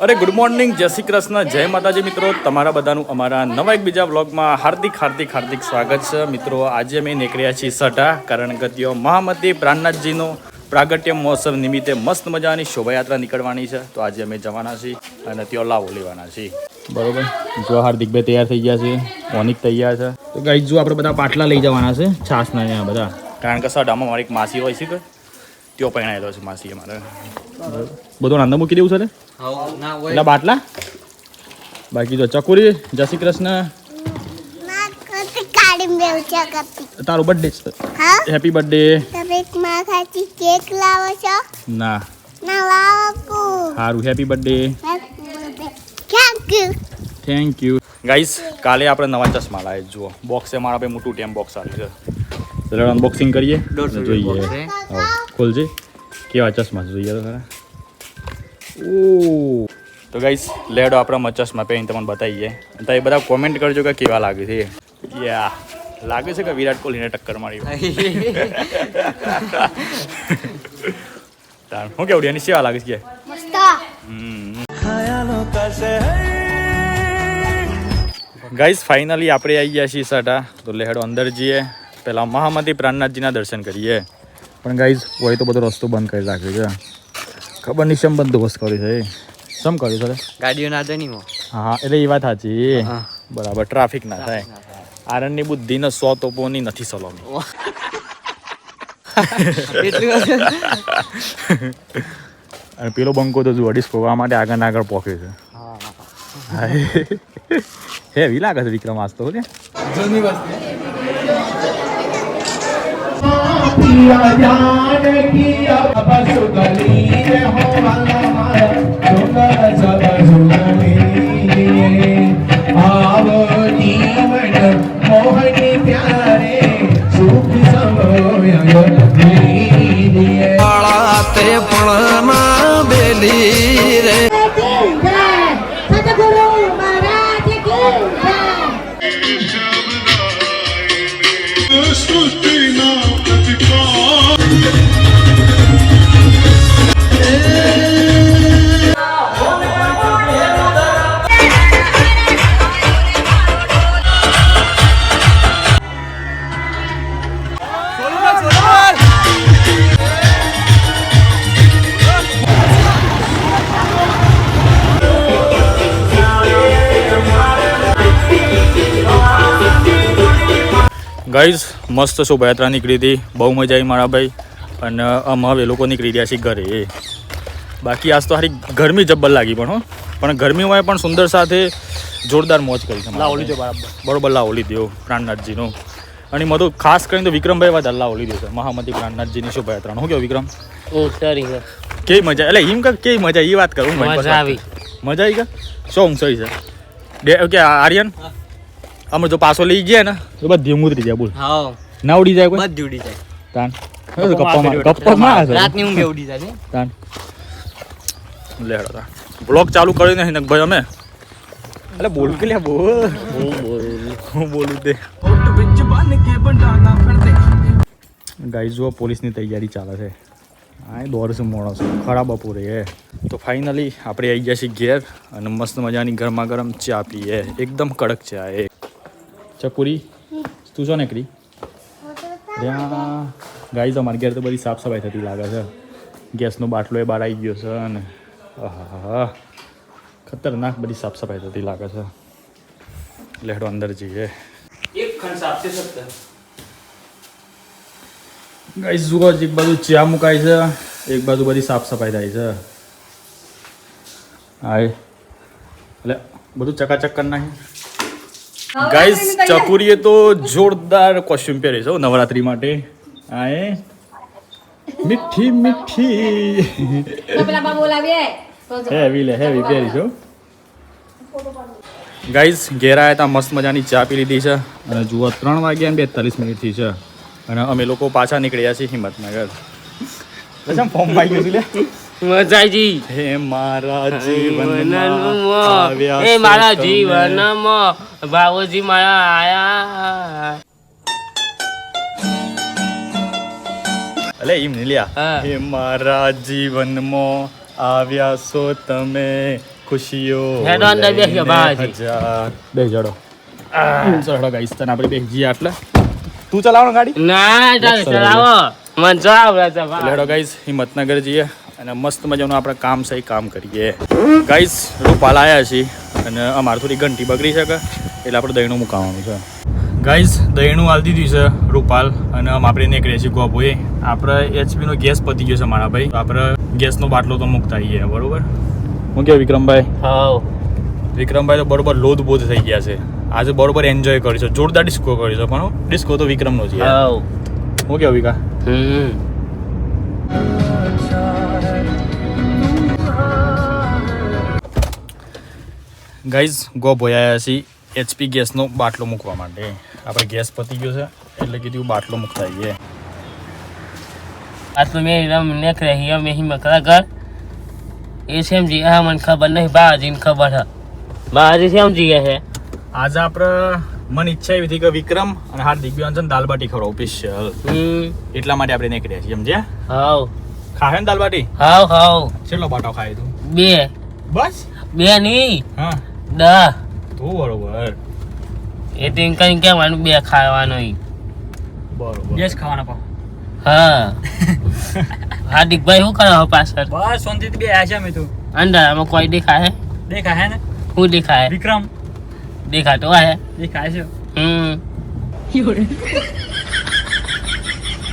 અરે good morning જય શ્રી કૃષ્ણ, જય માતાજી મિત્રો. તમારા બધાનું અમારા નવા એક બીજા બ્લોગમાં હાર્દિક હાર્દિક હાર્દિક સ્વાગત છે. મિત્રો, આજે અમે નીકળ્યા છીએ સટા કારણ કે તેઓ મહામતી પ્રાણનાથજીનો પ્રાગટ્ય મહોત્સવ નિમિત્તે મસ્ત મજાની શોભાયાત્રા નીકળવાની છે. તો આજે અમે જવાના છીએ અને ત્યાં લાવો લેવાના છીએ. બરોબર? જો હાર્દિકભાઈ તૈયાર થઈ ગયા છે. મોનિક તૈયાર છે. તો ગાઈ જો આપણે બધા પાટલા લઈ જવાના છે. છાસના બધા. કારણ કે સડામાં મારી એક માસી હોય છે કે? ત્યો પહેણાયેલો છે માસી અમારે. બધો નાંદા મૂકી દેવું છે ને? એટલે બાટલા? બાકી જો ચકુરી જય શ્રી કૃષ્ણ. તારો બર્થડે છે. હેપી બર્થડે તમે માં ખાતી કેક લાવો છો? ના. ના લાવો સારું happy birthday thank you thank you guys કાલે આપણે નવા ચશ્મા લાવ્યા જુઓ. બોક્સ એ મારા ભાઈ મોટું ટેમ બોક્સ આવ્યું છે. ચલો અનબોક્સિંગ કરીએ દોઢસો અને જોઈએ રૂપિયા box હા, ખોલજે કેવા ચશ્મા છે જોઈએ તો ખરા ઓ તો ગાઈસ લેડો આપણા ચશ્મા પહેરીને તમને બતાવીએ તો એ બધા કોમેન્ટ કરજો કે કેવા લાગે છે યા લાગે છે કે વિરાટ કોહલીને ટક્કર મારી તાણ હું કેવું એની સેવા લાગે છે કે મસ્ત ગાઈઝ ફાઇનલી આપણે આવી ગયા છીએ સાટા તો લેહડો અંદર જઈએ પહેલાં મહામતી પ્રાણનાથજીના દર્શન કરીએ. પણ ગાઈઝ હોય તો બધો રસ્તો બંધ કરી રાખ્યો છે. ખબર નહીં શમ બંદોબસ્ત કર્યો છે એ. શમ કર્યું સર ગાડીઓ ના જાય નહીં હા એટલે એ વાત સાચી. હા. બરાબર ટ્રાફિક ના થાય. આરણની બુદ્ધિને સો તોપોની નથી સલોમી અને પેલો બંકો તો જો અડીસ ફોગવા માટે આગળ આગળ પોકે છે. હેવી લાગે છે વિક્રમ આજ તો ને पिया जान की अब बस गली रे हो वाला मारा सुगर सब सुगली आव जीवन मोहनी प्यारे सुख समोय दिए ગાઈઝ મસ્ત શોભાયાત્રા નીકળી હતી. બહુ મજા આવી મારા ભાઈ. અને આમાં હવે લોકો નીકળી રહ્યા છે ઘરે. બાકી આજ તો સારી ગરમી જબ્બર લાગી પણ હો. પણ ગરમી હોય પણ સુંદર સાથે જોરદાર મોજ કરી છે લાવલી દો બરાબર. બરોબર લાવલી દેવ પ્રાણનાથજીનો. અને તો ખાસ કરીને તો વિક્રમભાઈ વધારે ઓલી દેવ છે. મહામતી પ્રાણનાથજીની શોભાયાત્રાનો. શું કહો વિક્રમ? ઓ સરી કેવી મજા? એટલે એમ કે કેવી મજા? એ વાત કરું મજા આવી. મજા આવી કે? શું સહી છે? બે કે આર્યન? અમે જો પાછો લઈ ગયા ને તો બધી ઊંઘ ઉતરી જાય બોલ. હા. ના ઉડી જાય કોઈ? બધી ઉડી જાય. તાન. ગપ્પા ગપ્પા માં રાતની ઊંઘે ઉડી જાય ને. તાન. લેડો હેડો તાન બ્લોગ ચાલુ કર્યો નહીં ને ભાઈ અમે? એટલે બોલ કે લે બોલ. હું બોલું હું બોલું તે. ગાઈ જુઓ પોલીસની તૈયારી ચાલે છે. આ એ દોડશે ખરાબ ખરા બપોરે એ. તો ફાઇનલી આપણે આવી ગયા છીએ ઘેર અને મસ્ત મજાની ગરમા ગરમ ચા પીએ. એકદમ કડક ચા એ. ચકુરી તું છો ને કરી ત્યાં ગાઈ તો અમારી ઘેર તો બધી સાફ સફાઈ થતી લાગે છે. ગેસનો બાટલો એ બહાર આવી ગયો છે અને આહાહા. ખતરનાક બધી સાફ સફાઈ થતી લાગે છે. લેડો અંદર જઈએ. એક ખંડ સાફ છે ગાઈસ જુઓ એક બાજુ ચા મુકાય છે એક બાજુ બધી સાફ સફાઈ થાય છે. હા. એટલે બધું ચકાચક કરી નાખી ગાઈસ ચકુરીએ તો જોરદાર કોસ્ટ્યુમ પહેરે છે નવરાત્રી માટે. હા એ મીઠી. મીઠી પેલા બા બોલાવીએ. હેવી લે હેવી પહેરી છો ગાઈઝ ઘેર આવ્યા હતા મસ્ત મજાની ચા પી લીધી છે. અને જુઓ ત્રણ વાગ્યા ને બેતાલીસ મિનિટથી છે. અને અમે લોકો પાછા નીકળ્યા છીએ હિંમતનગર. પછી ફોર્મ આવી ગયું છે મજાજી. હે મારા જીવનમાં હે મારા જીવનમાં. બાબુજી મારા આયા. અલે ઈમ નહીં લ્યા. હે. મારા જીવનમાં આવ્યા છો તમે. ખુશીઓ હેડો અંદર લઈને બાવાજી. હજાર. જડો ચડો ગાઈસ તને આપણે બે જી આટલે. તું ચલાવવાનો ગાડી? ના ચલાવો. મન ભાઈ. લેડો ગાઈસ હિંમતનગર જઈએ. અને મસ્ત મજાનું આપણે કામ સહી કામ કરીએ. ગાઈસ રૂપાલ આવ્યા છીએ અને અમારે થોડી ઘંટી બગડી શકે એટલે આપણે દહીણું મુકાવવાનું છે. ગાઈસ દહીણું હાલ દીધું છે રૂપાલ અને આમ આપણે નીકળીએ છીએ ગોપોએ. આપણે એચપીનો ગેસ પતી ગયો છે મારા ભાઈ. આપણે ગેસનો બાટલો તો મૂકતા આવીએ બરોબર? હું કે વિક્રમભાઈ. હા. વિક્રમભાઈ તો બરોબર લોધબોધ થઈ ગયા છે. આજે બરોબર એન્જોય કરીશું જોરદાર ડિસ્કો કરીશું પણ ડિસ્કો તો વિક્રમનો છે. હું. કેવું વિકા. હમ. ગાઈઝ ગો આવ્યા છીએ એચપી ગેસનો બાટલો મૂકવા માટે. આપણે ગેસ પતી ગયો છે એટલે કીધું બાટલો મૂકતા આવીએ. આ તો મેં રમ નેક રહી મેં હિમ કરા ઘર. એ સમજી હા મને ખબર નહીં બાજીને ખબર હા. બાજી સમજી ગયા છે. આજે આપણે મને ઈચ્છા એવી હતી કે વિક્રમ અને હાર્દિક બી દાલબાટી બાટી સ્પેશિયલ એટલા માટે આપણે નીકળ્યા છીએ સમજ્યા હાવ ખાહે ને દાલબાટી? હાવ હાવ કેટલો બાટો ખાય તું? બે. બસ? બે નહીં. હા. દહ. તો બરોબર. એ તો કઈ કહેવાનું બે ખાવાનું ઈ. બરોબર. ગેસ ખાવાના પાવ હા. હાર્દિકભાઈ શું કરો પાછળ? બસ શાંતિથી બે આશા મેં તો. અંદર કોઈ દેખાય? દેખા ને? શું દેખાય? વિક્રમ. દેખાતો હે? દેખાય છે. હમ.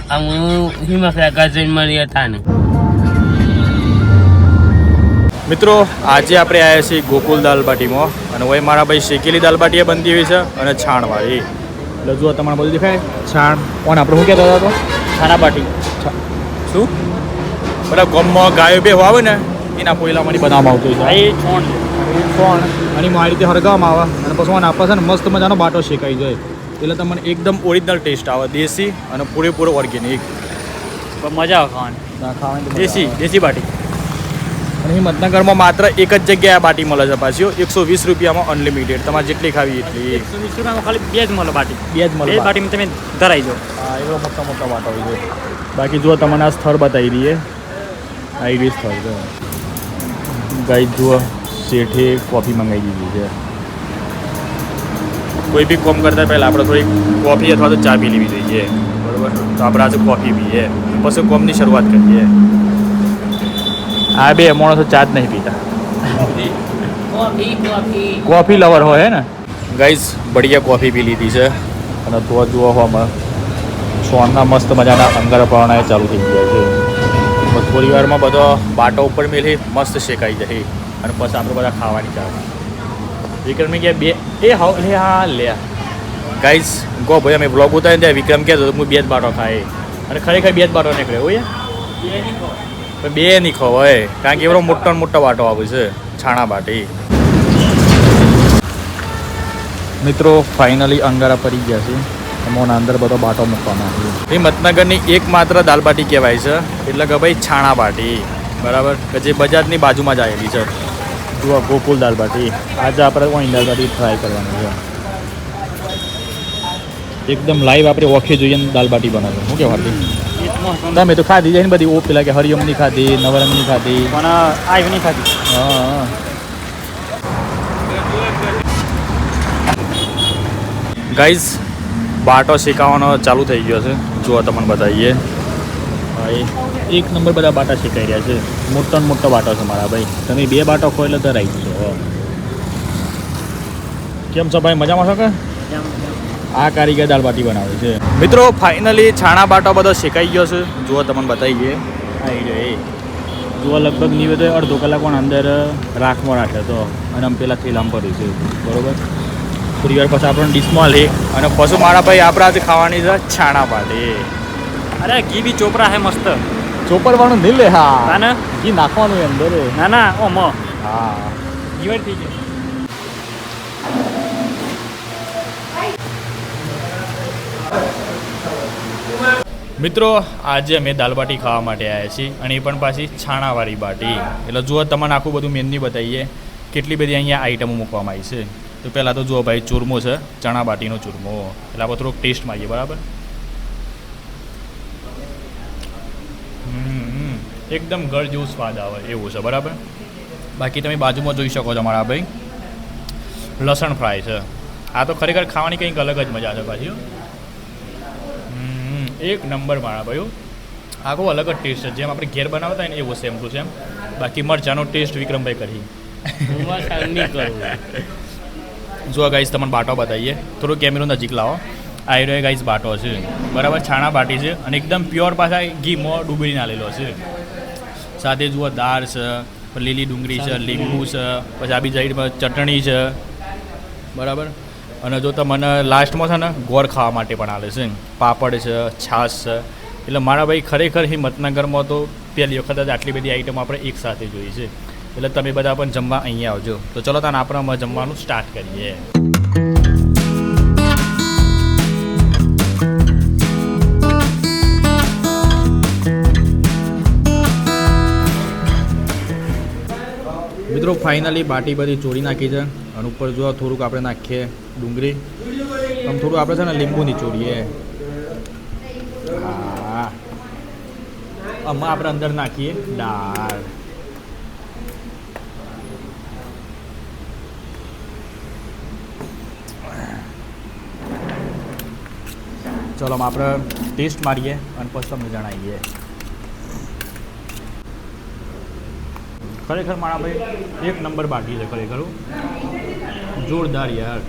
આમ હું હિમાફ્યા ગજન મળી હતા ને. મિત્રો આજે આપણે આવ્યા છીએ ગોકુલ દાલબાટીમાં અને હવે મારા ભાઈ શેકેલી દાલબાટી બનતી હોય છે અને છાણવાળી. એટલે જુઓ તમારે બધું દેખાય. છાણ. કોણ આપણે શું કહેતા હતા તો? છાણા બાટી છા- શું? બધા ગમમાં ગાયો બે આવે ને એના પોયલામાંથી બનાવવામાં આવતું હોય છે. એ છોણ છોણ. અને મારી આ રીતે હરગાવવામાં આવે. અને પછી મને આપે છે ને મસ્ત મજાનો બાટો શેકાઈ જાય. એટલે તમને એકદમ ઓરિજિનલ ટેસ્ટ આવે. દેશી અને પૂરેપૂરો ઓર્ગેનિક મજા આવે ખાવાની. ખાવાની દેશી દેશી બાટી. અને હિંમતનગરમાં માત્ર એક જ જગ્યાએ બાટી મળે છે પાછી એકસો વીસ રૂપિયામાં અનલિમિટેડ તમારે જેટલી ખાવી એટલી. એકસો વીસ રૂપિયામાં ખાલી બે જ મળે બાટી. બે જ મળે બાટી. તમે ધરાઈ જાઓ. હા એવા મોટા મોટા બાટા હોય છે. બાકી જુઓ તમને આ સ્થળ બતાવી દઈએ. આ એ સ્થળ છે. ગાઈ જુઓ શેઠે કોફી મંગાવી દીધી છે. કોઈ બી કોમ કરતા પહેલાં આપણે થોડી કોફી અથવા તો ચા પી લેવી જોઈએ. બરાબર? તો આપણે આજે કોફી પીએ. પછી કોમની શરૂઆત કરીએ. આ બે માણસો ચા જ નહીં પીતા. કોફી. લવર હોય ને? ગાઈઝ બઢિયા કોફી પી લીધી છે. અને તો જુઓ હોમાં સોનના મસ્ત મજાના અંગર એ ચાલુ થઈ ગયા છે. થોડી વારમાં બધો બાટો ઉપર મેલી મસ્ત શેકાઈ જશે. અને પછી આપણે બધા ખાવાની ચાલે વિક્રમ કે બે એ હા લે હા લે ગાઈઝ ગો ભાઈ અમે બ્લોગ ઉતારીને ત્યાં વિક્રમ કહેતો હતો, હું બે જ બાટો ખાય અને ખરેખર બે જ બાટો નીકળે હોય બે નહીં ખવાય કારણ કે એવડો મોટો મોટો બાટો આવે છે છાણા બાટી. મિત્રો ફાઇનલી અંગારા પડી ગયા છે. એમાં અંદર બધો બાટો મૂકવામાં આવ્યો. હિંમતનગરની એકમાત્ર દાલબાટી કહેવાય છે. એટલે કે ભાઈ છાણા બાટી. બરાબર? કે જે બજારની બાજુમાં જ આવેલી છે. જુઓ ગોકુલ દાલબાટી આજે આપણે અહીં દાલબાટી ટ્રાય કરવાની છે. એકદમ લાઈવ આપણે ઓખે જોઈએ દાલબાટી બનાવે શું કહેવાતી તમે તો ખાધી જાય ને બધી ઓ પેલા કે હરિયમની ખાધી નવરંગની ખાધી. પણ આવી ખાધી. હા ગાઈઝ બાટો શીખવાનો ચાલુ થઈ ગયો છે. જો તમને બતાવીએ. હા, એ એક નંબર બધા બાટા શીખાઈ રહ્યા છે. મોટો ને મોટો બાટો છે મારા ભાઈ. તમે બે બાટો ખોઈ એટલે ધરાઈ ગયો કેમ છો ભાઈ મજામાં છો કે? આ કારીગર દાળ બાટી બનાવે છે. મિત્રો ફાઇનલી છાણા બાટો બધો શેકાઈ ગયો છે. જુઓ તમને બતાવીએ આવી ગયો એ. જુઓ લગભગ નહીં તો અડધો કલાક પણ અંદર રાખમાં રાખ્યો તો. અને આમ પેલા થેલામ ભર્યું છે. બરોબર? થોડી વાર પછી આપણને ડીશમાં લે અને પછી મારા ભાઈ આપણા આજે ખાવાની છે છાણા બાટી. અરે ઘી બી ચોપરા હે મસ્ત. ચોપરવાનું નહીં લે હા. ઘી નાખવાનું અંદર ના ના ઓમ. હા. દિવાળી થઈ ગઈ. મિત્રો, આજે અમે દાલબાટી ખાવા માટે આવ્યા છીએ અને એ પણ પાછી છાણાવાળી બાટી. એટલે જુઓ, તમને આખું બધું મેન્યુ બતાવીએ. કેટલી બધી અહીંયા આઈટમો મૂકવામાં આવી છે. તો પહેલાં તો જુઓ ભાઈ, ચૂરમો છે, ચણા બાટીનો ચૂરમો. એટલે આપણે થોડોક ટેસ્ટ માગીએ બરાબર. એકદમ ગળ જેવું સ્વાદ આવે એવું છે, બરાબર? બાકી તમે બાજુમાં જોઈ શકો છો મારા ભાઈ. લસણ ફ્રાય છે. આ તો ખરેખર ખાવાની કંઈક અલગ જ મજા છે પાછી એક નંબર મારા ભાઈઓ આખો અલગ જ ટેસ્ટ છે. જેમ આપણે ઘેર બનાવતા હોય ને એવો સેમ ટુ સેમ બાકી મરચાંનો ટેસ્ટ વિક્રમભાઈ કરી. જો ગાઈસ તમને બાટો બતાવીએ. થોડું કેમેરો નજીક લાવો. આ રહ્યો ગાઈસ બાટો છે. બરાબર છાણા બાટી છે અને એકદમ પ્યોર પાછા ઘીમાં ડુંગળી નાખેલો છે. સાથે જુઓ દાળ છે લીલી ડુંગળી છે લીંબુ છે પછી આ બીજા સાઈડમાં ચટણી છે. બરાબર? અને જો તમને લાસ્ટમાં છે ને ગોળ ખાવા માટે પણ આવે છે. પાપડ છે, છાશ છે. એટલે મારા ભાઈ ખરેખર હિંમતનગરમાં તો પહેલી વખત જ આટલી બધી આઈટમ આપણે એક સાથે જોઈ છે. એટલે તમે બધા પણ જમવા અહીંયા આવજો. તો ચલો તાને આપણે જમવાનું સ્ટાર્ટ કરીએ. મિત્રો ફાઇનલી બાટી બધી ચોરી નાખી છે. અને ઉપર જો થોડુંક આપણે નાખીએ ડુંગળી, આમ થોડું આપણે છે ને લીંબુ નીચોડીએ હા. આમાં આપણે અંદર નાખીએ દાળ. ચલો આપણે ટેસ્ટ મારીએ અને પછી તમને જણાવીએ. ખરેખર મારા ભાઈ, એક નંબર બાકી છે ખરેખર જોરદાર યાર.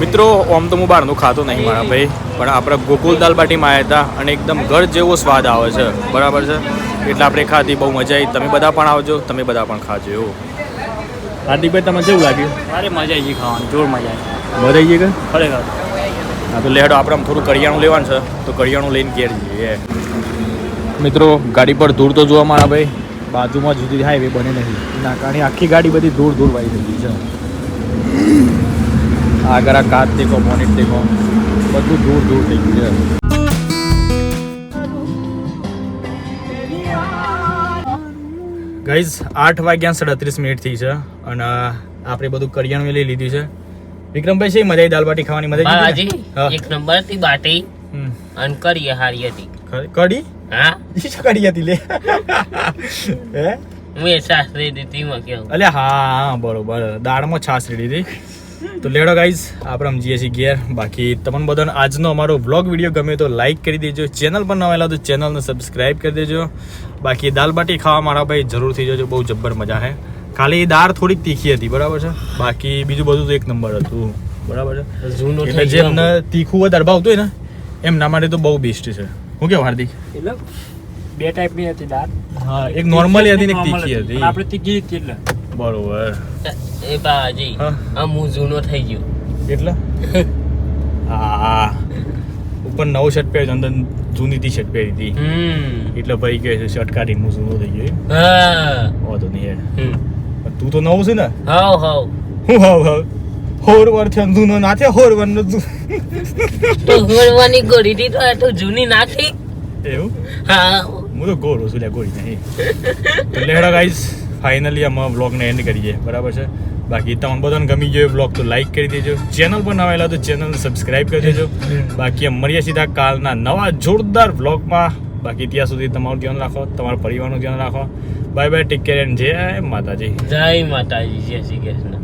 મિત્રો ઓમ તો હું બહારનું ખાતો નહીં મારા ભાઈ પણ આપણે ગોકુલ દાલ બાટીમાં આવ્યા હતા અને એકદમ ઘર જેવો સ્વાદ આવે છે. બરાબર છે? એટલે આપણે ખાધી બહુ મજા આવી. તમે બધા પણ આવજો તમે બધા પણ ખાજો એવું. હાર્દિકભાઈ તમને કેવું લાગ્યું? અરે મજા આવી ગઈ ખાવાની જોર મજા આવી. મજા આવી ગઈ કે? ખરેખર. હા તો લેડો આપણે આમ થોડું કરિયાણું લેવાનું છે તો કરિયાણું લઈને ઘેર જઈએ. મિત્રો ગાડી પર ધૂળ તો જોવા મારા ભાઈ. બાજુમાં જુદી હાઈવે બને નહીં. એના કારણે આખી ગાડી બધી દૂર દૂર વાઈ રહી છે. આગળ આ કાચ દેખો મોનિટ દેખો. બધું દૂર દૂર થઈ ગયું છે. ગઈઝ આઠ વાગ્યા સડત્રીસ મિનિટ થઈ છે અને આપણે બધું કરિયાણું લઈ લીધું છે. વિક્રમભાઈ છે મજા દાલ બાટી ખાવાની મજા. એક નંબરથી બાટી અને કરીએ હારી હતી. કઢી? હા? ઈ શું કઢી હતી લે? હે? મેં સાસરી દીધી માં કેવું? અલે હા હા બરોબર. દાળમાં છાશ રેડી હતી તો લેડો ગાઈઝ આપણે સમજીએ છીએ ઘેર. બાકી તમને બધાને આજનો અમારો વ્લોગ વીડિયો ગમે તો લાઈક કરી દેજો. ચેનલ પર નવાયેલા તો ચેનલને સબસ્ક્રાઈબ કરી દેજો. બાકી દાલ બાટી ખાવા મારા ભાઈ જરૂરથી જજો બહુ જબ્બર મજા છે ખાલી દાળ થોડીક તીખી હતી બરાબર છે? બાકી બીજું બધું તો એક નંબર હતું. બરાબર છે? એટલે જેમને તીખું વધારે ભાવતું હોય ને એમના માટે તો બહુ બેસ્ટ છે. હું કેવું હાર્દિક? એટલે બે ટાઈપની હતી દાળ હા એક નોર્મલી હતી ને એક તીખી હતી. આપણે તીખી હતી એટલે. બરોબર. એ બાજી આ હું જૂનો થઈ ગયો. એટલે? હા. ઉપર નવો શર્ટ પહેર્યો અંદર જૂની ટી શર્ટ પહેરી હતી. એટલે ભાઈ કહે છે શર્ટ કાઢી હું જૂનો થઈ ગયો. હા. હા વાંધો નહીં યાર. તું તો નવું છે ને? હાવ હાવ. હું હાવ હાવ. હોર છે જૂનો ના થયા હોરવર જૂ તો હોરવાની ગોળી હતી તો તો જૂની નાખી એવું? હા. હું તો ગોળો છું લે ગોળી નહીં. તો લેડા ગાઈસ ફાઇનલી અમે વ્લોગને એન્ડ કરીએ બરાબર છે? બાકી તમને બધાને ગમી ગયો વ્લોગ તો લાઈક કરી દેજો. ચેનલ પર નવા આવેલા તો ચેનલને સબસ્ક્રાઇબ કરી દેજો. બાકી અમે મળીએ સીધા કાલના નવા જોરદાર વ્લોગમાં બાકી ત્યાં સુધી તમારું ધ્યાન રાખો તમારા પરિવારનું ધ્યાન રાખો. Bye bye take care and જય માતાજી. જય માતાજી જય શ્રી કૃષ્ણ.